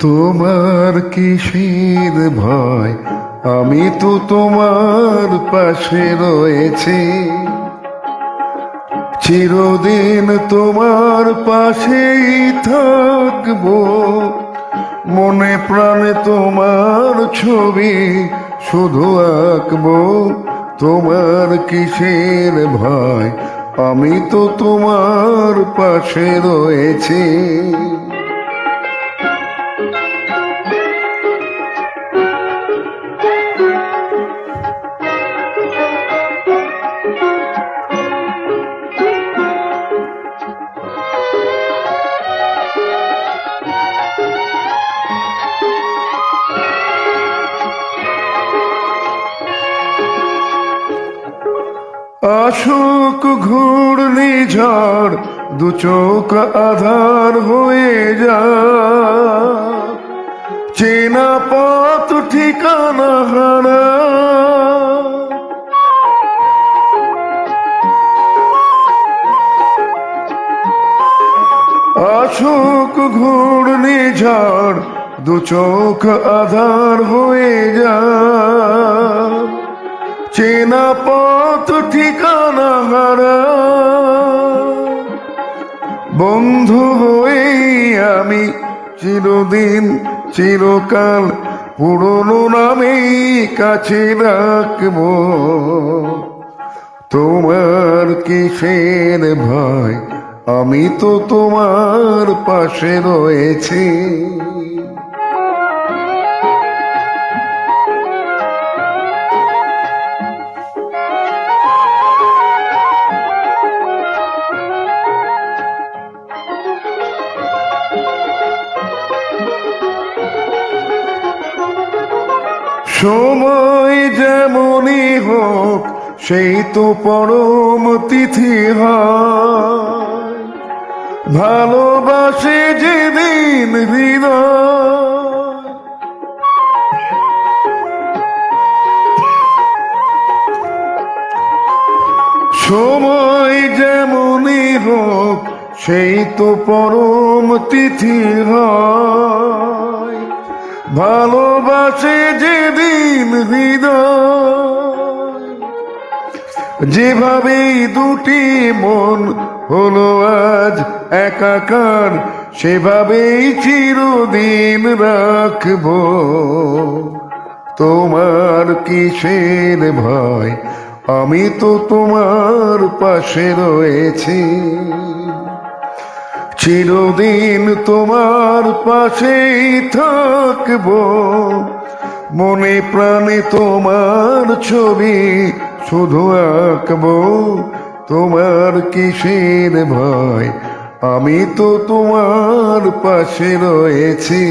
তোমার কিসের ভয়? আমি তো তোমার পাশে রয়েছি। চিরদিন তোমার পাশেই থাকব। মনে প্রাণে তোমার ছবি শুধু আঁকবো। তোমার কিসের ভয়? আমি তো তোমার পাশে রয়েছি। অশোক ঘূর্ণি ঝড়, দু চোখ আধার হয়ে যা। চেনা পথ ঠিকানা হারা অশোক ঘূর্ণি ঝড়, দু চোখ আধার হয়ে যা। চেনা পথ, ঠিকানা হারা। বন্ধু হয়েই আমি চিরদিন, চিরকাল পুরনো নামেই কাছে রাখব। তোমার কিসের ভয়? আমি তো তোমার পাশে রয়েছি। সময় যেমনই হোক, সেই তো পরম তিথি ভালোবাসে যেদিন হৃদয়। সময় যেমনই হোক, সেই তো পরম তিথি হয়। ভালোবাসে যেদিন যেভাবেই দুটি মন হলো আজ একাকার, সেভাবেই চিরদিন রাখব। তোমার কিসের ভয়? আমি তো তোমার পাশে রয়েছি। চিরদিন তোমার পাশেই থাকব। মনে প্রাণে তোমার ছবি শুধু আঁকব। তোমার কিসের ভয়? আমি তো তোমার পাশে রয়েছি।